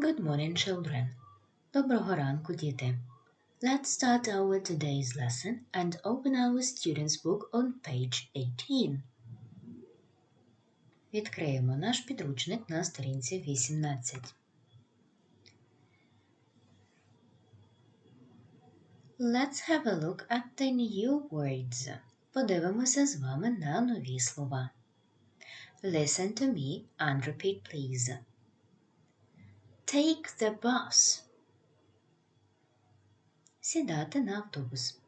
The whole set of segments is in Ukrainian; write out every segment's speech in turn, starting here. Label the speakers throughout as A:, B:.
A: Good morning, children. Доброго ранку, діти. Let's start our today's lesson and open our student's book on page 18. Відкриємо наш підручник на сторінці 18. Let's have a look at the new words. Подивимося з вами на нові слова. Listen to me and repeat, please. Take the bus. Сідати на автобус.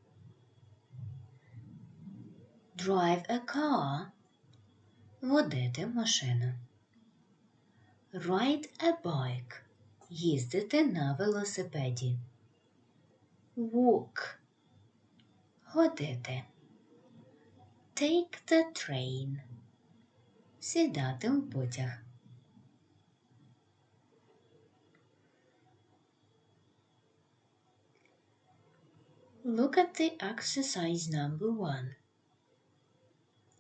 A: Drive a car. Водити машину. Ride a bike. Їздити на велосипеді. Walk. Ходити. Take the train. Сідати у потяг. Look at the exercise number one.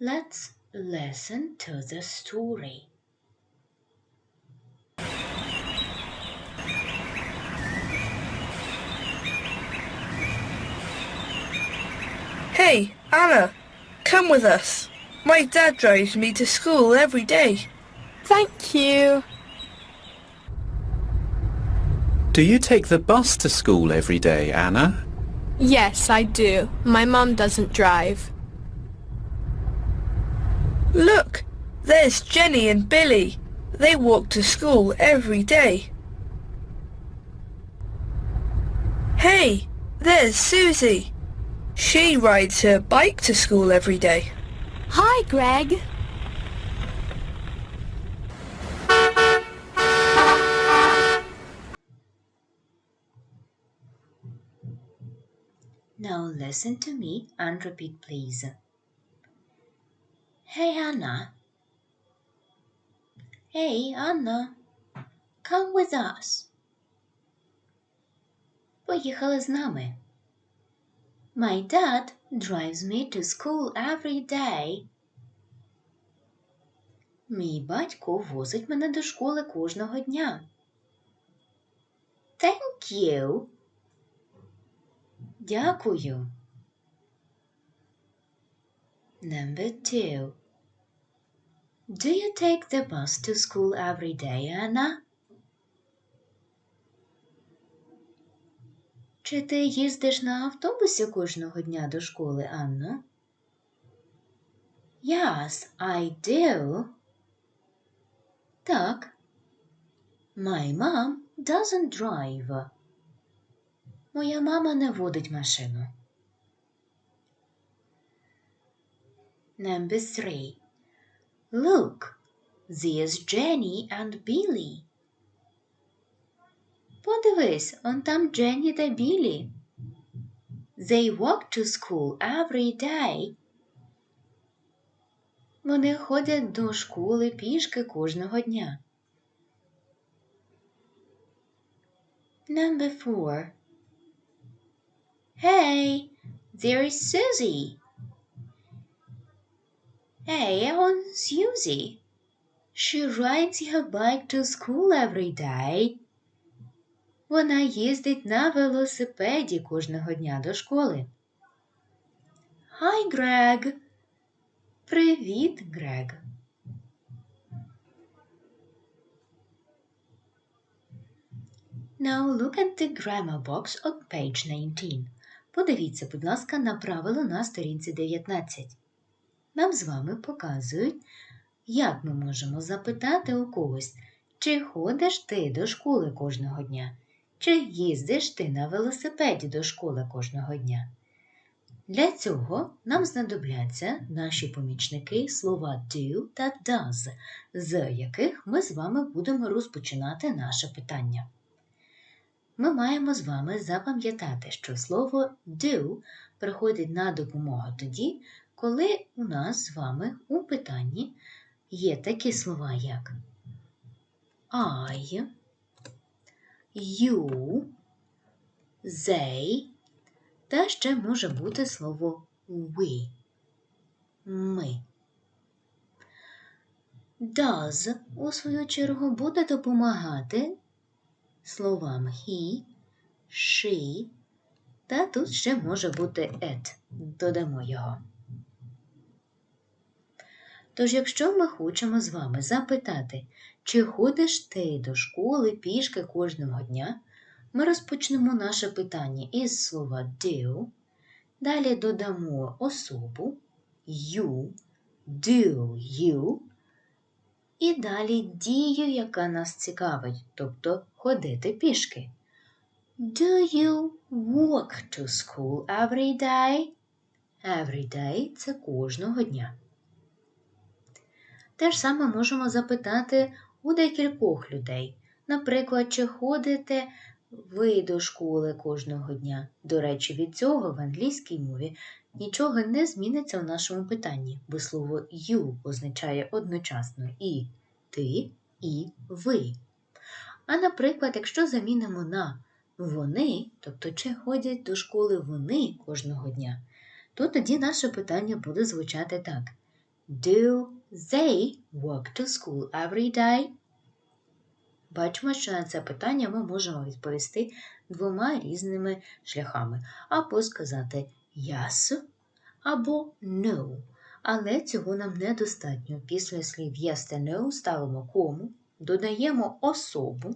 A: Let's listen to the story.
B: Hey, Anna, come with us. My dad drives me to school every day.
C: Thank you.
D: Do you take the bus to school every day, Anna?
C: Yes, I do. My mum doesn't drive.
B: Look, there's Jenny and Billy. They walk to school every day. Hey, there's Susie. She rides her bike to school every day.
C: Hi, Greg.
A: Now listen to me and repeat, please. Hey, Anna. Hey, Anna. Come with us. Поїхали з нами. My dad drives me to school every day. Мій батько возить мене до школи кожного дня. Thank you. Дякую. Number two. Do you take the bus to school every day, Anna? Чи ти їздиш на автобусі кожного дня до школи, Анно? Yes, I do. Так. My mom doesn't drive. Моя мама не водить машину. Number three. Look, there's Jenny and Billy. Подивись, он там Дженні та Білі. They walk to school every day. Вони ходять до школи пішки кожного дня. Number four. Hey, there's Susie. Hey, on Susie. She rides her bike to school every day. Вона їздить на велосипеді кожного дня до школи. Hi, Greg. Привіт, Грег. Now look at the grammar box on page 19. Подивіться, будь ласка, на правило на сторінці 19. Нам з вами показують, як ми можемо запитати у когось, чи ходиш ти до школи кожного дня, чи їздиш ти на велосипеді до школи кожного дня. Для цього нам знадобляться наші помічники слова do та does, з яких ми з вами будемо розпочинати наше питання. Ми маємо з вами запам'ятати, що слово do приходить на допомогу тоді, коли у нас з вами у питанні є такі слова, як I, you, they, та ще може бути слово we. Ми. Does, у свою чергу, буде допомагати словам he, she, та тут ще може бути it. Додамо його. Тож, якщо ми хочемо з вами запитати, чи ходиш ти до школи пішки кожного дня, ми розпочнемо наше питання із слова do, далі додамо особу you, do you, і далі дію, яка нас цікавить, тобто ходити пішки. Do you walk to school every day? Every day – це кожного дня. Те ж саме можемо запитати у декількох людей. Наприклад, чи ходите ви до школи кожного дня? До речі, від цього в англійській мові нічого не зміниться в нашому питанні, бо слово you означає одночасно і ти, і ви. А наприклад, якщо замінимо на вони, тобто чи ходять до школи вони кожного дня, то тоді наше питання буде звучати так. Do they walk to school every day? Бачимо, що на це питання ми можемо відповісти двома різними шляхами. Або сказати yes, або no. Але цього нам недостатньо. Після слів yes та no ставимо кому, додаємо особу,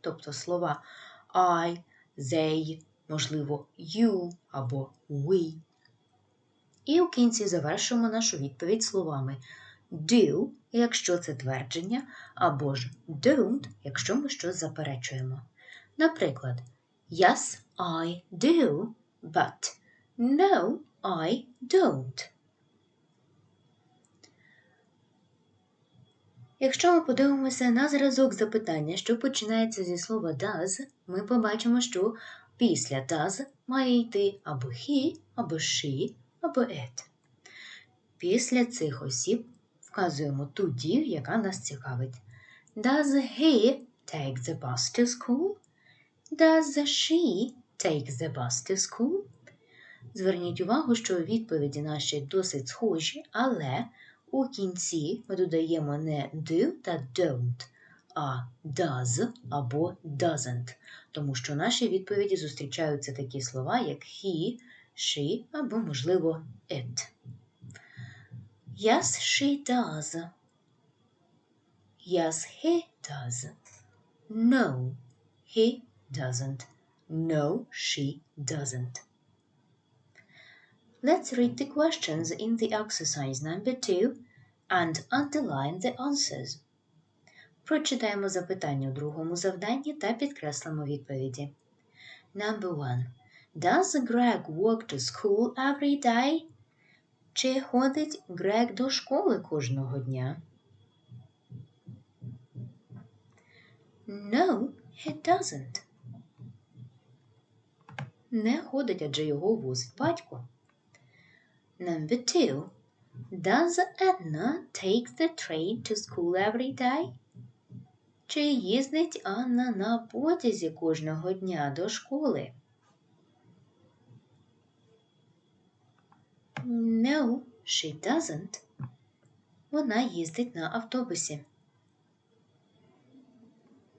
A: тобто слова I, they, можливо, you або we. І у кінці завершимо нашу відповідь словами do, якщо це твердження, або ж don't, якщо ми щось заперечуємо. Наприклад, Yes, I do, but no, I don't. Якщо ми подивимося на зразок запитання, що починається зі слова does, ми побачимо, що після does має йти або he, або she, або it. Після цих осіб вказуємо ту дію, яка нас цікавить. Does he take the bus to school? Does she take the bus to school? Зверніть увагу, що відповіді наші досить схожі, але у кінці ми додаємо не do та don't, а does або doesn't, тому що в нашій відповіді зустрічаються такі слова, як he, she або, можливо, it. Yes, she does. Yes, he does. No, he doesn't. No, she doesn't. Let's read the questions in the exercise number 2 and underline the answers. Прочитаємо запитання у другому завданні та підкреслимо відповіді. Number 1. Does Greg walk to school every day? Чи ходить Грег до школи кожного дня? No, he doesn't. Не ходить, адже його возить батько. Number two. Does Edna take the train to school every day? Чи їздить Анна на потязі кожного дня до школи? No, she doesn't. Вона їздить на автобусі.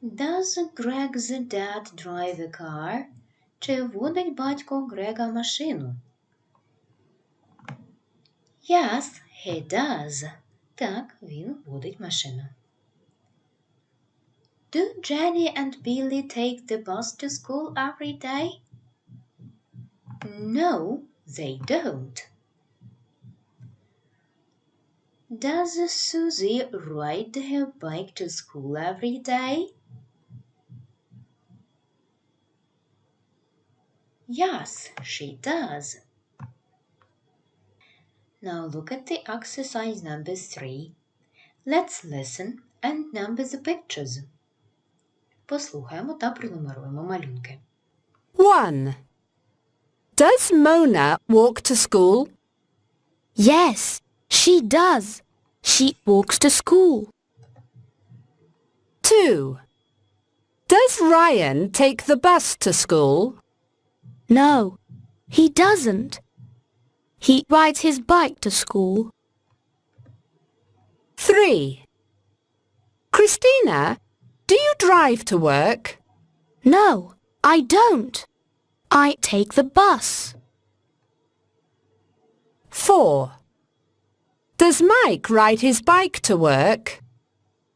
A: Does Greg's dad drive a car? Чи водить батько Грега машину? Yes, he does. Так, він водить машину. Do Jenny and Billy take the bus to school every day? No, they don't. Does Susie ride her bike to school every day? Yes, she does. Now look at the exercise number three. Let's listen and number the pictures. Послухаємо та пронумеруємо малюнки.
C: 1. Does Mona walk to school?
E: Yes, she does. She walks to school.
C: 2. Does Ryan take the bus to school?
E: No, he doesn't. He rides his bike to school.
C: 3. Christina, Do you drive to work?
E: No, I don't. I take the bus.
C: 4. Does Mike ride his bike to work?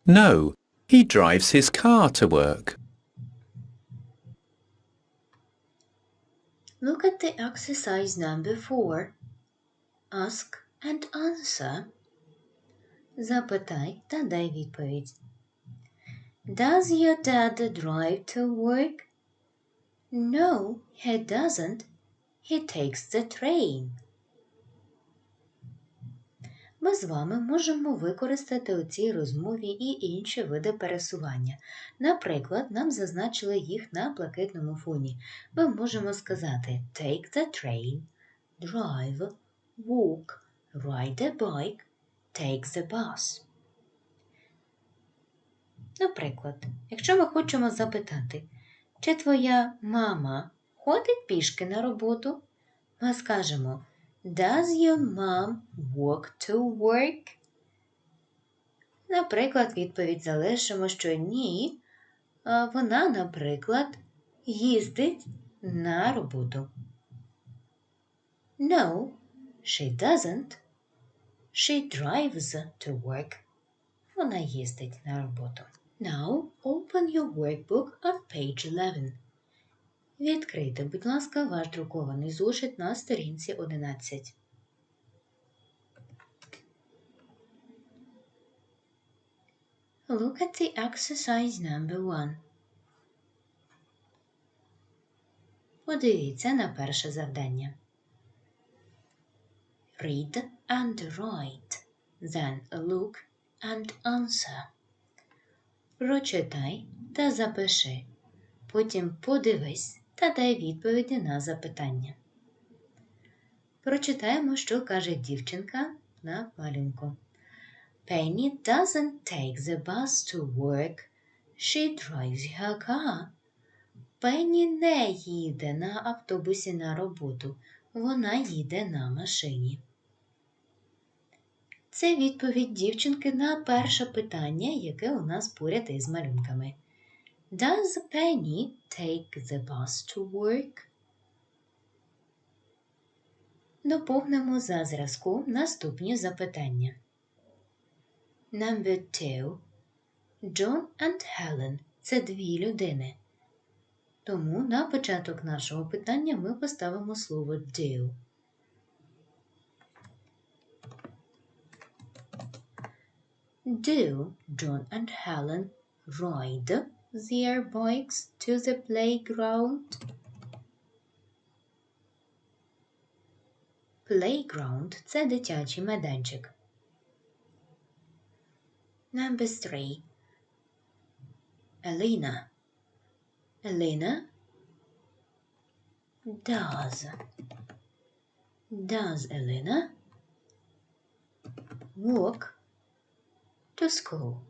D: No, he drives his car to work.
A: Look at the exercise number 4. Ask and answer. Запитай та дай відповідь. Does your dad drive to work? No, he doesn't. He takes the train. Ми з вами можемо використати у цій розмові і інші види пересування. Наприклад, нам зазначили їх на блакитному фоні. Ми можемо сказати take the train, drive, walk, ride a bike, take the bus. Наприклад, якщо ми хочемо запитати, чи твоя мама ходить пішки на роботу, ми скажемо Does your mom walk to work? Наприклад, відповідь залишимо, що ні. Вона, наприклад, їздить на роботу. No, she doesn't. She drives to work. Вона їздить на роботу. Now open your workbook on page 11. Відкрийте, будь ласка, ваш друкований зошит на сторінці 11. Look at the exercise number 1. Подивіться на перше завдання. Read and write. Then look and answer. Прочитай та запиши. Потім подивись та дай відповіді на запитання. Прочитаємо, що каже дівчинка на малюнку. Penny doesn't take the bus to work. She drives her car. Пенні не їде на автобусі на роботу. Вона їде на машині. Це відповідь дівчинки на перше питання, яке у нас поряд із малюнками. Does Penny take the bus to work? Доповнимо за зразком наступні запитання. Number two. John and Helen – це дві людини. Тому на початок нашого питання ми поставимо слово do. Do John and Helen ride their bikes to the playground? Playground – це дитячий майданчик. Number three. Elena. Elena does. Does Elena walk to school?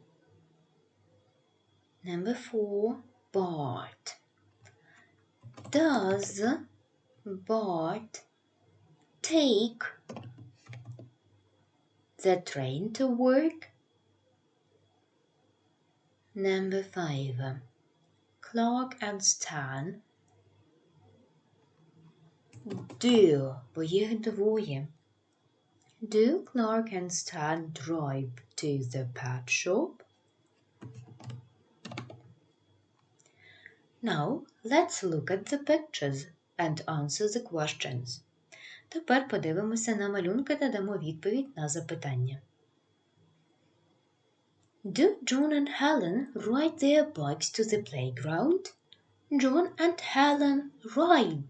A: Number four. Bart. Does Bart take the train to work? Number five. Clark and Stan do, бо їх двоє. Do Clark and Stan drive to the pet shop? Now, let's look at the pictures and answer the questions. Тепер подивимося на малюнки та дамо відповідь на запитання. Do John and Helen ride their bikes to the playground? John and Helen ride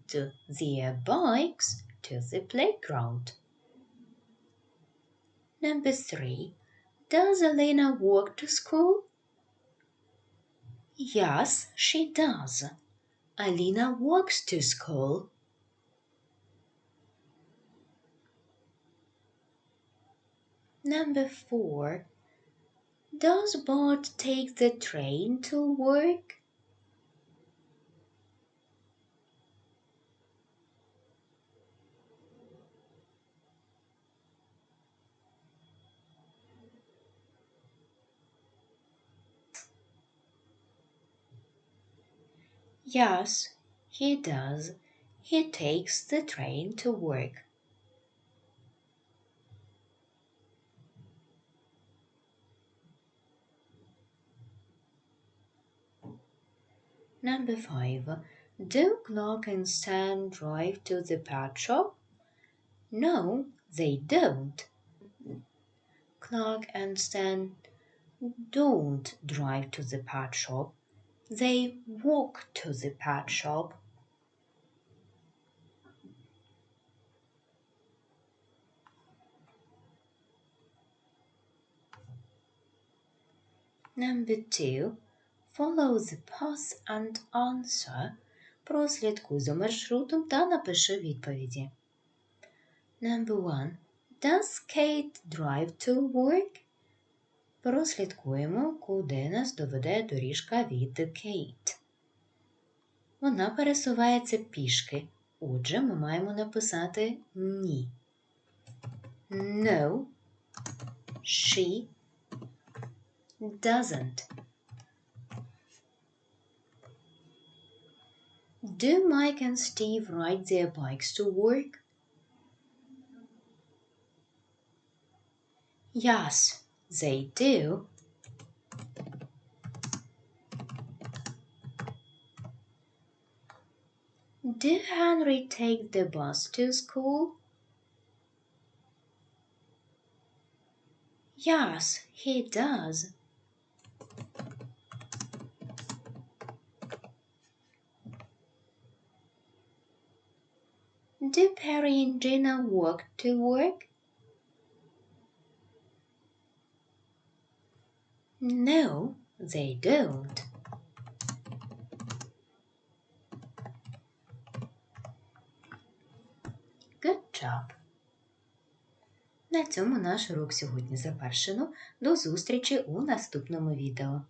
A: their bikes to the playground. Number three. Does Elena walk to school? Yes, she does. Alina walks to school. Number four. Does Bart take the train to work? Yes, he does. He takes the train to work. Number five. Do Clark and Stan drive to the pet shop? No, they don't. Clark and Stan don't drive to the pet shop. They walk to the pet shop. Number two. Follow the path and answer. Прослідкуй за маршрутом та напиши відповіді. Number one. Does Kate drive to work? Прослідкуємо, куди нас доведе доріжка від Кейт. Вона пересувається пішки. Отже, ми маємо написати ні. No, she doesn't. Do Mike and Steve ride their bikes to work? Yes, they do. Do Henry take the bus to school? Yes, he does. Do Perry and Gina walk to work? No, they don't. Good job. На цьому наш урок сьогодні завершено. До зустрічі у наступному відео.